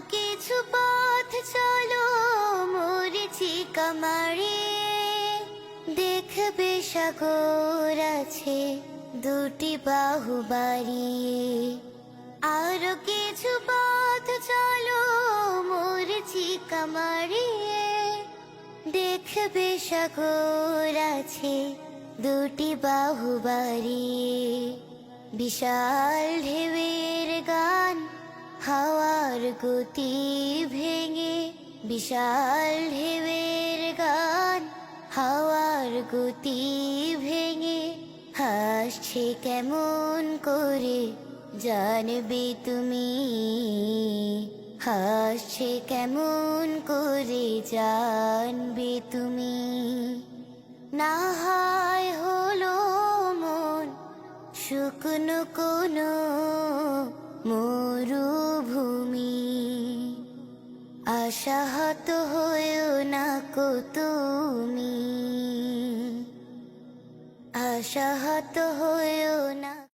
কিছু পথ চলো, মরেছি কামারে। দেখবে সাগর আছে দুটি বাহু বাড়িয়ে আরও কিছু পথ চলো, মরেছি কামারিয়ে দেখবে সাগর আছে দুটি বাহু বাড়িয়ে বিশাল ঢেউয়ের গান হাওয়ার গতি ভেঙে বিশাল ঢেউয়ের গান। হাওয়ার গতি ভেঙে হাসছে কেমন করে জানবে তুমি? হাসছে কেমন করে জানবে তুমি? না হয় হলো মন শুকনো কোনো আশাহত হয়েও না কো তুমি। আশাহত হয়েও না